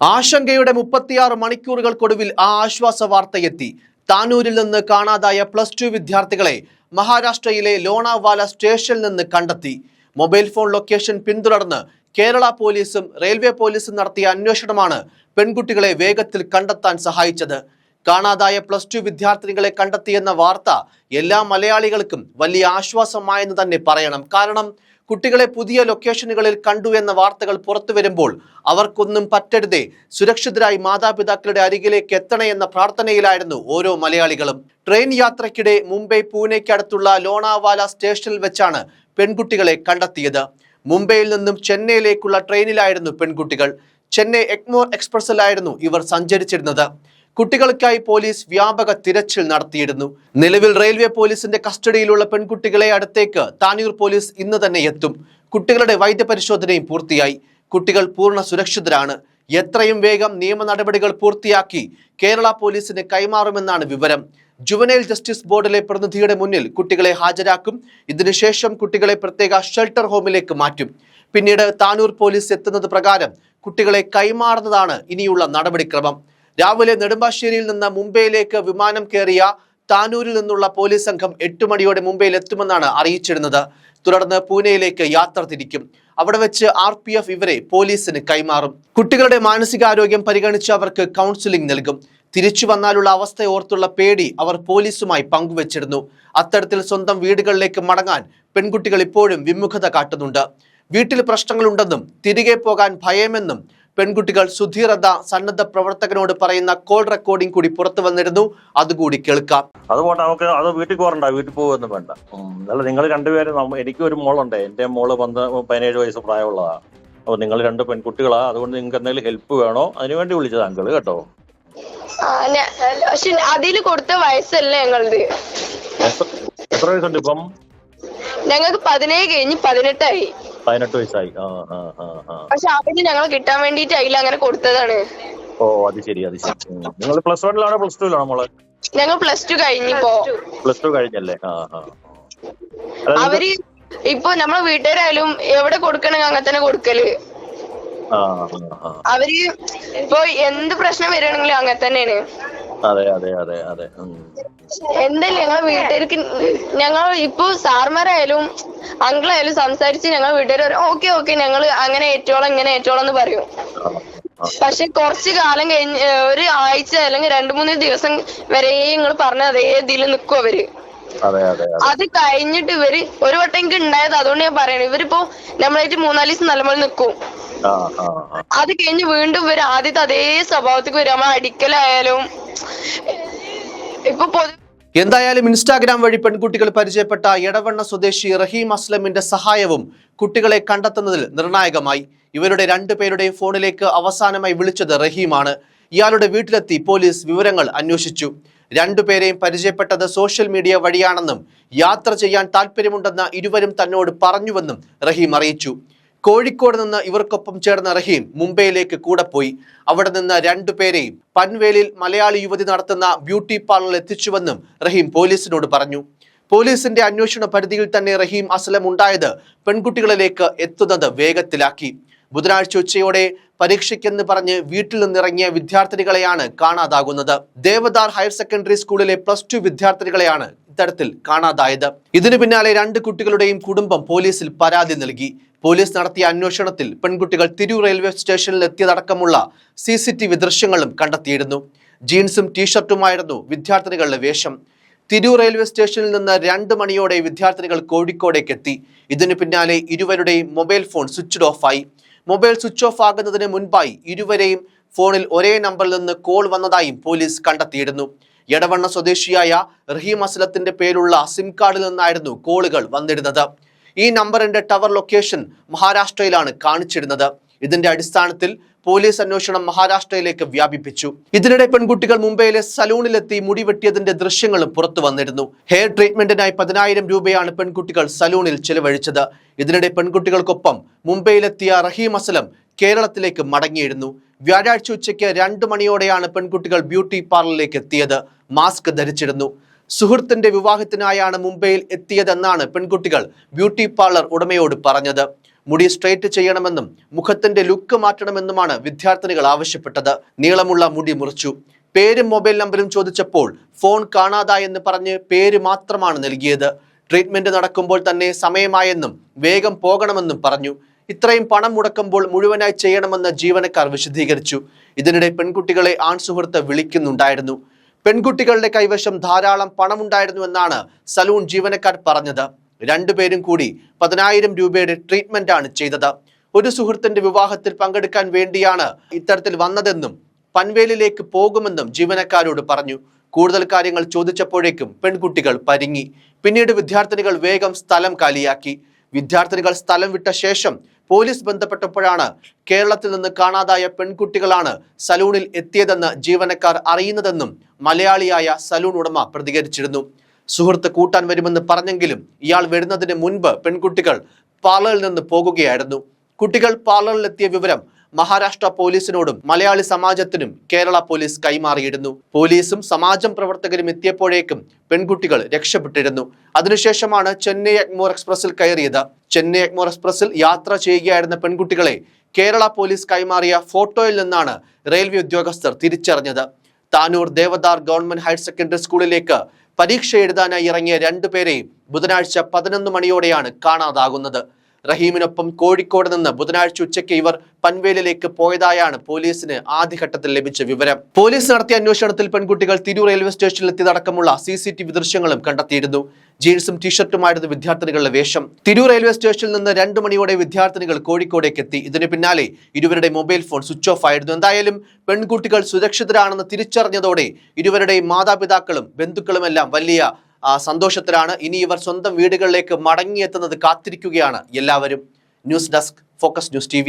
ആശങ്കയുടെ മുപ്പത്തിയാറ് മണിക്കൂറുകൾക്കൊടുവിൽ ആ ആശ്വാസ വാർത്തയെത്തി. താനൂരിൽ നിന്ന് കാണാതായ പ്ലസ് ടു വിദ്യാർത്ഥികളെ മഹാരാഷ്ട്രയിലെ ലോണാവാല സ്റ്റേഷനിൽ നിന്ന് കണ്ടെത്തി. മൊബൈൽ ഫോൺ ലൊക്കേഷൻ പിന്തുടർന്ന് കേരള പോലീസും റെയിൽവേ പോലീസും നടത്തിയ അന്വേഷണമാണ് പെൺകുട്ടികളെ വേഗത്തിൽ കണ്ടെത്താൻ സഹായിച്ചത്. കാണാതായ പ്ലസ് ടു വിദ്യാർത്ഥിനികളെ കണ്ടെത്തിയെന്ന വാർത്ത എല്ലാ മലയാളികൾക്കും വലിയ ആശ്വാസമായെന്ന് തന്നെ പറയണം. കാരണം കുട്ടികളെ പുതിയ ലൊക്കേഷനുകളിൽ കണ്ടു എന്ന വാർത്തകൾ പുറത്തു വരുമ്പോൾ അവർക്കൊന്നും പറ്റരുതേ. സുരക്ഷിതരായി മാതാപിതാക്കളുടെ അരികിലേക്ക് എത്തണേ എന്ന പ്രാർത്ഥനയിലായിരുന്നു ഓരോ മലയാളികളും. ട്രെയിൻ യാത്രയ്ക്കിടെ മുംബൈ പൂനെയ്ക്കടുത്തുള്ള ലോണാവാല സ്റ്റേഷനിൽ വെച്ചാണ് പെൺകുട്ടികളെ കണ്ടെത്തിയത്. മുംബൈയിൽ നിന്നും ചെന്നൈയിലേക്കുള്ള ട്രെയിനിലായിരുന്നു പെൺകുട്ടികൾ. ചെന്നൈ എക്മോർ എക്സ്പ്രസിലായിരുന്നു ഇവർ സഞ്ചരിച്ചിരുന്നത്. കുട്ടികൾക്കായി പോലീസ് വ്യാപക തിരച്ചിൽ നടത്തിയിരുന്നു. നിലവിൽ റെയിൽവേ പോലീസിന്റെ കസ്റ്റഡിയിലുള്ള പെൺകുട്ടികളെ അടുത്തേക്ക് താനൂർ പോലീസ് ഇന്ന് തന്നെ എത്തും. കുട്ടികളുടെ വൈദ്യപരിശോധനയും പൂർത്തിയായി. കുട്ടികൾ പൂർണ സുരക്ഷിതരാണ്. എത്രയും വേഗം നിയമ നടപടികൾ പൂർത്തിയാക്കി കേരള പോലീസിന് കൈമാറുമെന്നാണ് വിവരം. ജുവനൈൽ ജസ്റ്റിസ് ബോർഡിലെ പ്രതിനിധിയുടെ മുന്നിൽ കുട്ടികളെ ഹാജരാക്കും. ഇതിനുശേഷം കുട്ടികളെ പ്രത്യേക ഷെൽട്ടർ ഹോമിലേക്ക് മാറ്റും. പിന്നീട് താനൂർ പോലീസ് എത്തുന്നത് പ്രകാരം കുട്ടികളെ കൈമാറുന്നതാണ് ഇനിയുള്ള നടപടിക്രമം. രാവിലെ നെടുമ്പാശ്ശേരിയിൽ നിന്ന് മുംബൈയിലേക്ക് വിമാനം കയറിയ താനൂരിൽ നിന്നുള്ള പോലീസ് സംഘം എട്ട് മണിയോടെ മുംബൈയിൽ എത്തുമെന്നാണ് അറിയിച്ചിരുന്നത്. തുടർന്ന് പൂനെയിലേക്ക് യാത്ര തിരിക്കും. അവിടെ വെച്ച് ആർ പി എഫ് ഇവരെ പോലീസിന് കൈമാറും. കുട്ടികളുടെ മാനസികാരോഗ്യം പരിഗണിച്ച് അവർക്ക് കൗൺസിലിംഗ് നൽകും. തിരിച്ചു വന്നാലുള്ള അവസ്ഥ ഓർത്തുള്ള പേടി അവർ പോലീസുമായി പങ്കുവച്ചിരുന്നു. അത്തരത്തിൽ സ്വന്തം വീടുകളിലേക്ക് മടങ്ങാൻ പെൺകുട്ടികൾ ഇപ്പോഴും വിമുഖത കാട്ടുന്നുണ്ട്. വീട്ടിൽ പ്രശ്നങ്ങളുണ്ടെന്നും തിരികെ പോകാൻ ഭയമെന്നും പെൺകുട്ടികൾ സുധീറത സന്നദ്ധ പ്രവർത്തകനോട് പറയുന്ന കോൾ റെക്കോർഡിംഗ് കൂടി പുറത്തു വന്നിരുന്നു. അതുകൂടി കേൾക്കാം. അത് പോട്ടെ നമുക്ക് അത് വീട്ടിൽ പോരണ്ട വീട്ടിൽ പോകുമെന്ന് വേണ്ട. അല്ല നിങ്ങൾ രണ്ടുപേരും എനിക്ക് ഒരു മോളുണ്ട്. എന്റെ മോൾ പന്ത് പതിനേഴ് വയസ്സ് പ്രായമുള്ളതാണ് അപ്പൊ നിങ്ങൾ രണ്ട് പെൺകുട്ടികളാ. അതുകൊണ്ട് നിങ്ങൾക്ക് എന്തെങ്കിലും ഹെൽപ്പ് വേണോ? അതിനുവേണ്ടി വിളിച്ചത് അങ്കിൾ കേട്ടോ. പക്ഷെ അതിൽ കൊടുത്ത വയസ്സല്ല ഞങ്ങളുടെ എത്ര വയസ്സുണ്ട് ഇപ്പം? ഞങ്ങൾക്ക് പതിനേഴ് കഴിഞ്ഞ് പതിനെട്ടായി. പതിനെട്ട് വയസ്സായി. ആ ആ ആ ആ. പക്ഷെ അവർ ഞങ്ങൾ കിട്ടാൻ വേണ്ടിട്ട് അതിൽ അങ്ങനെ കൊടുത്തതാണ്. ഓ അത് ശരി അത് ശരി. നിങ്ങൾ പ്ലസ് വണ്ണിലാണോ പ്ലസ് ടുവിലാണോ മോൾ? ഞങ്ങൾ പ്ലസ് ടു കഴിഞ്ഞിപ്പോ പ്ലസ് ടു. കഴിഞ്ഞല്ലേ? അവർ ഇപ്പൊ നമ്മളെ വീട്ടുകാരായാലും എവിടെ കൊടുക്കണെങ്കിൽ അങ്ങനെ തന്നെ കൊടുക്കൽ. അവർ ഇപ്പൊ എന്ത് പ്രശ്നം വരികയാണെങ്കിലും അങ്ങനെ തന്നെയാണ് അതെ അതെ അതെ അതെ. എന്തായാലും ഞങ്ങളെ വീട്ടുകാർക്ക് ഞങ്ങൾ ഇപ്പൊ സാർമാരായാലും അങ്കിളായാലും സംസാരിച്ച് ഞങ്ങൾ വീട്ടുകാർ ഓക്കെ ഓക്കെ ഞങ്ങൾ അങ്ങനെ ഏറ്റോളം ഇങ്ങനെ ഏറ്റോളം എന്ന് പറയും. പക്ഷെ കുറച്ച് കാലം കഴിഞ്ഞ് ഒരു ആഴ്ച അല്ലെങ്കിൽ രണ്ടു മൂന്ന് ദിവസം വരെ നിങ്ങൾ പറഞ്ഞ അതേ ഇതിൽ നിൽക്കും അവർ അതെ അതെ അതെ. അത് കഴിഞ്ഞിട്ട് ഇവർ ഒരു വട്ടം എനിക്ക് ഉണ്ടായത് അതുകൊണ്ട് ഞാൻ പറയണേ. ഇവരിപ്പോ നമ്മളായിട്ട് മൂന്നാൽ ദിവസം നല്ലപോലെ നിൽക്കും ആ ആ ആ. അത് കഴിഞ്ഞ് വീണ്ടും ഇവർ ആദ്യത്തെ അതേ സ്വഭാവത്തേക്ക് വരും. നമ്മൾ അടിക്കലായാലും ഇപ്പൊ പൊതു എന്തായാലും ഇൻസ്റ്റാഗ്രാം വഴി പെൺകുട്ടികൾ പരിചയപ്പെട്ട എടവണ്ണ സ്വദേശി റഹീം അസ്ലമിന്റെ സഹായവും കുട്ടികളെ കണ്ടെത്തുന്നതിൽ നിർണായകമായി. ഇവരുടെ രണ്ടുപേരുടെയും ഫോണിലേക്ക് അവസാനമായി വിളിച്ചത് റഹീമാണ്. ഇയാളുടെ വീട്ടിലെത്തി പോലീസ് വിവരങ്ങൾ അന്വേഷിച്ചു. രണ്ടുപേരെയും പരിചയപ്പെട്ടത് സോഷ്യൽ മീഡിയ വഴിയാണെന്നും യാത്ര ചെയ്യാൻ താല്പര്യമുണ്ടെന്ന് ഇരുവരും തന്നോട് പറഞ്ഞുവെന്നും റഹീം അറിയിച്ചു. കോഴിക്കോട് നിന്ന് ഇവർക്കൊപ്പം ചേർന്ന റഹീം മുംബൈയിലേക്ക് കൂടെ പോയി. അവിടെ നിന്ന് രണ്ടുപേരെയും പൻവേലിൽ മലയാളി യുവതി നടത്തുന്ന ബ്യൂട്ടി പാർലറിൽ എത്തിച്ചുവെന്നും റഹീം പോലീസിനോട് പറഞ്ഞു. പോലീസിന്റെ അന്വേഷണ പരിധിയിൽ തന്നെ റഹീം അസലം ഉണ്ടായത് പെൺകുട്ടികളിലേക്ക് എത്തുന്നത് വേഗത്തിലാക്കി. ബുധനാഴ്ച ഉച്ചയോടെ പരീക്ഷയ്ക്കെന്ന് പറഞ്ഞ് വീട്ടിൽ നിന്നിറങ്ങിയ വിദ്യാർത്ഥികളെയാണ് കാണാതാകുന്നത്. ദേവദാർ ഹയർ സെക്കൻഡറി സ്കൂളിലെ പ്ലസ് ടു വിദ്യാർത്ഥികളെയാണ് ഇത്തരത്തിൽ കാണാതായത്. ഇതിനു പിന്നാലെ രണ്ട് കുട്ടികളുടെയും കുടുംബം പോലീസിൽ പരാതി നൽകി. പോലീസ് നടത്തിയ അന്വേഷണത്തിൽ പെൺകുട്ടികൾ തിരൂർ റെയിൽവേ സ്റ്റേഷനിൽ എത്തിയതടക്കമുള്ള സി സി ടി വി ദൃശ്യങ്ങളും കണ്ടെത്തിയിരുന്നു. ജീൻസും ടീഷർട്ടുമായിരുന്നു വിദ്യാർത്ഥിനികളുടെ വേഷം. തിരൂർ റെയിൽവേ സ്റ്റേഷനിൽ നിന്ന് രണ്ട് മണിയോടെ വിദ്യാർത്ഥികൾ കോഴിക്കോടേക്ക് എത്തി ഇതിനു പിന്നാലെ ഇരുവരുടെയും മൊബൈൽ ഫോൺ സ്വിച്ച്ഡ് ഓഫായി. മൊബൈൽ സ്വിച്ച് ഓഫ് ആകുന്നതിന് മുൻപായി ഇരുവരെയും ഫോണിൽ ഒരേ നമ്പറിൽ നിന്ന് കോൾ വന്നതായും പോലീസ് കണ്ടെത്തിയിരുന്നു. എടവണ്ണ സ്വദേശിയായ റഹീം അസലത്തിന്റെ പേരുള്ള സിം കാർഡിൽ നിന്നായിരുന്നു കോളുകൾ വന്നിരുന്നത്. ഈ നമ്പറിന്റെ ടവർ ലൊക്കേഷൻ മഹാരാഷ്ട്രയിലാണ് കാണിച്ചിരുന്നത്. ഇതിന്റെ അടിസ്ഥാനത്തിൽ പോലീസ് അന്വേഷണം മഹാരാഷ്ട്രയിലേക്ക് വ്യാപിപ്പിച്ചു. ഇതിനിടെ പെൺകുട്ടികൾ മുംബൈയിലെ സലൂണിലെത്തി മുടി വെട്ടിയതിന്റെ ദൃശ്യങ്ങളും പുറത്തു വന്നിരുന്നു. ഹെയർ ട്രീറ്റ്മെന്റിനായി പതിനായിരം രൂപയാണ് പെൺകുട്ടികൾ സലൂണിൽ ചെലവഴിച്ചത്. ഇതിനിടെ പെൺകുട്ടികൾക്കൊപ്പം മുംബൈയിലെത്തിയ റഹീം അസലം കേരളത്തിലേക്ക് മടങ്ങിയിരുന്നു. വ്യാഴാഴ്ച ഉച്ചയ്ക്ക് രണ്ട് മണിയോടെയാണ് പെൺകുട്ടികൾ ബ്യൂട്ടി പാർലറിലേക്ക് എത്തിയത്. മാസ്ക് ധരിച്ചിരുന്നു. സുഹൃത്തിന്റെ വിവാഹത്തിനായാണ് മുംബൈയിൽ എത്തിയതെന്നാണ് പെൺകുട്ടികൾ ബ്യൂട്ടി പാർലർ ഉടമയോട് പറഞ്ഞത്. മുടി സ്ട്രെയിറ്റ് ചെയ്യണമെന്നും മുഖത്തിന്റെ ലുക്ക് മാറ്റണമെന്നുമാണ് വിദ്യാർത്ഥിനികൾ ആവശ്യപ്പെട്ടത്. നീളമുള്ള മുടി മുറിച്ചു. പേരും മൊബൈൽ നമ്പരും ചോദിച്ചപ്പോൾ ഫോൺ കാണാതായെന്ന് പറഞ്ഞ് പേര് മാത്രമാണ് നൽകിയത്. ട്രീറ്റ്മെന്റ് നടക്കുമ്പോൾ തന്നെ സമയമായെന്നും വേഗം പോകണമെന്നും പറഞ്ഞു. ഇത്രയും പണം മുടക്കുമ്പോൾ മുഴുവനായി ചെയ്യണമെന്ന് ജീവനക്കാർ വിശദീകരിച്ചു. ഇതിനിടെ പെൺകുട്ടികളെ ആൺസുഹൃത്ത് വിളിക്കുന്നുണ്ടായിരുന്നു. പെൺകുട്ടികളുടെ കൈവശം ധാരാളം പണമുണ്ടായിരുന്നുവെന്നാണ് സലൂൺ ജീവനക്കാർ പറഞ്ഞത്. രണ്ടുപേരും കൂടി പതിനായിരം രൂപയുടെ ട്രീറ്റ്മെന്റ് ആണ് ചെയ്തത്. ഒരു സുഹൃത്തിന്റെ വിവാഹത്തിൽ പങ്കെടുക്കാൻ വേണ്ടിയാണ് ഇത്തരത്തിൽ വന്നതെന്നും പൻവേലിലേക്ക് പോകുമെന്നും ജീവനക്കാരോട് പറഞ്ഞു. കൂടുതൽ കാര്യങ്ങൾ ചോദിച്ചപ്പോഴേക്കും പെൺകുട്ടികൾ പരിങ്ങി. പിന്നീട് വിദ്യാർത്ഥിനികൾ വേഗം സ്ഥലം കാലിയാക്കി. വിദ്യാർത്ഥിനികൾ സ്ഥലം വിട്ട ശേഷം പോലീസ് ബന്ധപ്പെട്ടപ്പോഴാണ് കേരളത്തിൽ നിന്ന് കാണാതായ പെൺകുട്ടികളാണ് സലൂണിൽ എത്തിയതെന്ന് ജീവനക്കാർ അറിയുന്നതെന്നും മലയാളിയായ സലൂൺ ഉടമ പ്രതികരിച്ചിരുന്നു. സുഹൃത്ത് കൂട്ടാൻ വരുമെന്ന് പറഞ്ഞെങ്കിലും ഇയാൾ വരുന്നതിന് മുൻപ് പെൺകുട്ടികൾ പാർലറിൽ നിന്ന് പോകുകയായിരുന്നു. കുട്ടികൾ പാർലറിലെത്തിയ വിവരം മഹാരാഷ്ട്ര പോലീസിനോടും മലയാളി സമാജത്തിനും കേരള പോലീസ് കൈമാറിയിരുന്നു. പോലീസും സമാജം പ്രവർത്തകരും എത്തിയപ്പോഴേക്കും പെൺകുട്ടികൾ രക്ഷപ്പെട്ടിരുന്നു. അതിനുശേഷമാണ് ചെന്നൈ എഗ്മോർ എക്സ്പ്രസിൽ കയറിയത്. ചെന്നൈ എഗ്മോർ എക്സ്പ്രസിൽ യാത്ര ചെയ്യുകയായിരുന്ന പെൺകുട്ടികളെ കേരള പോലീസ് കൈമാറിയ ഫോട്ടോയിൽ നിന്നാണ് റെയിൽവേ ഉദ്യോഗസ്ഥർ തിരിച്ചറിഞ്ഞത്. Tanur Devadar government higher secondary സ്കൂളിലേക്ക് പരീക്ഷ എഴുതാനായി ഇറങ്ങിയ രണ്ടുപേരെയും ബുധനാഴ്ച പതിനൊന്ന് മണിയോടെയാണ് കാണാതാകുന്നത്. റഹീമിനൊപ്പം കോഴിക്കോട് നിന്ന് ബുധനാഴ്ച ഉച്ചയ്ക്ക് ഇവർ പൻവേലിലേക്ക് പോയതായാണ് പോലീസിന് ആദ്യഘട്ടത്തിൽ ലഭിച്ച വിവരം. പോലീസ് നടത്തിയ അന്വേഷണത്തിൽ പെൺകുട്ടികൾ തിരൂർ റെയിൽവേ സ്റ്റേഷനിൽ എത്തിയതടക്കമുള്ള സി സി ടി വി ദൃശ്യങ്ങളും കണ്ടെത്തിയിരുന്നു. ജീൻസും ടീഷർട്ടുമായിരുന്നു വിദ്യാർത്ഥിനികളുടെ വേഷം. തിരൂർ റെയിൽവേ സ്റ്റേഷനിൽ നിന്ന് രണ്ടു മണിയോടെ വിദ്യാർത്ഥികൾ കോഴിക്കോടേക്ക് എത്തി. ഇതിന് പിന്നാലെ ഇരുവരുടെ മൊബൈൽ ഫോൺ സ്വിച്ച് ഓഫ് ആയിരുന്നു. എന്തായാലും പെൺകുട്ടികൾ സുരക്ഷിതരാണെന്ന് തിരിച്ചറിഞ്ഞതോടെ ഇരുവരുടെയും മാതാപിതാക്കളും ബന്ധുക്കളുമെല്ലാം വലിയ സന്തോഷത്തിലാണ് ഇനി ഇവർ സ്വന്തം വീടുകളിലേക്ക് മടങ്ങിയെത്തുന്നത് കാത്തിരിക്കുകയാണ്. എല്ലാവരും news desk focus news T